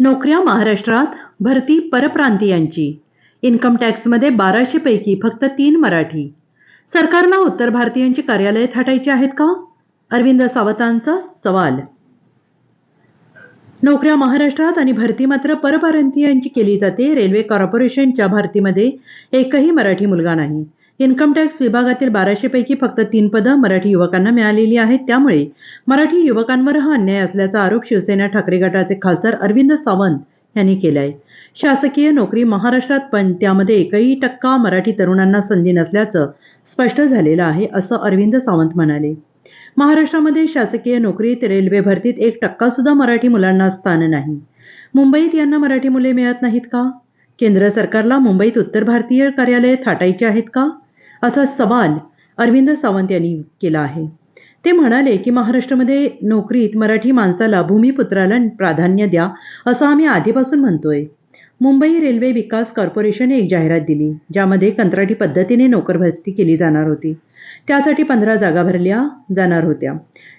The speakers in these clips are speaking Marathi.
नोकऱ्या महाराष्ट्रात भरती परप्रांतीयांची. इन्कम टॅक्समध्ये बाराशे पैकी फक्त तीन मराठी. सरकारला उत्तर भारतीयांची कार्यालये थाटायची आहेत का? अरविंद सावतांचा सवाल. नोकऱ्या महाराष्ट्रात आणि भरती मात्र परप्रांतीयांची केली जाते. रेल्वे कॉर्पोरेशनच्या भरतीमध्ये एकही मराठी मुलगा नाही. इन्कम टॅक्स विभागातील बाराशे पैकी फक्त तीन पदं मराठी युवकांना मिळालेली आहेत. त्यामुळे मराठी युवकांवर हा अन्याय असल्याचा आरोप शिवसेना ठाकरे गटाचे खासदार अरविंद सावंत यांनी केलाय. शासकीय नोकरी महाराष्ट्रात पण त्यामध्ये एकही टक्का मराठी तरुणांना संधी नसल्याचं स्पष्ट झालेलं आहे असं अरविंद सावंत म्हणाले. महाराष्ट्रामध्ये शासकीय नोकरीत रेल्वे भरतीत एक टक्का सुद्धा मराठी मुलांना स्थान नाही. मुंबईत यांना मराठी मुले मिळत नाहीत का? केंद्र सरकारला मुंबईत उत्तर भारतीय कार्यालये थाटायची आहेत का? असा सवाल अरविंद सावंत यांनी केला आहे. ते म्हणाले की महाराष्ट्रामध्ये नोकरीत मराठी माणसाला भूमिपुत्राला प्राधान्य द्या असं आम्ही आधीपासून म्हणतोय. मुंबई रेल्वे विकास कॉर्पोरेशनने एक जाहिरात दिली ज्यामध्ये कंत्राटी पद्धतीने नोकर भरती केली जाणार होती. त्यासाठी पंधरा जागा भरल्या जाणार होत्या.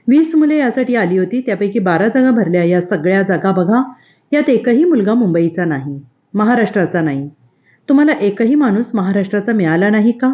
वीस मुले यासाठी आली होती त्यापैकी बारा जागा भरल्या. या सगळ्या जागा बघा यात एकही मुलगा मुंबईचा नाही महाराष्ट्राचा नाही. तुम्हाला एकही माणूस महाराष्ट्राचा मिळाला नाही का?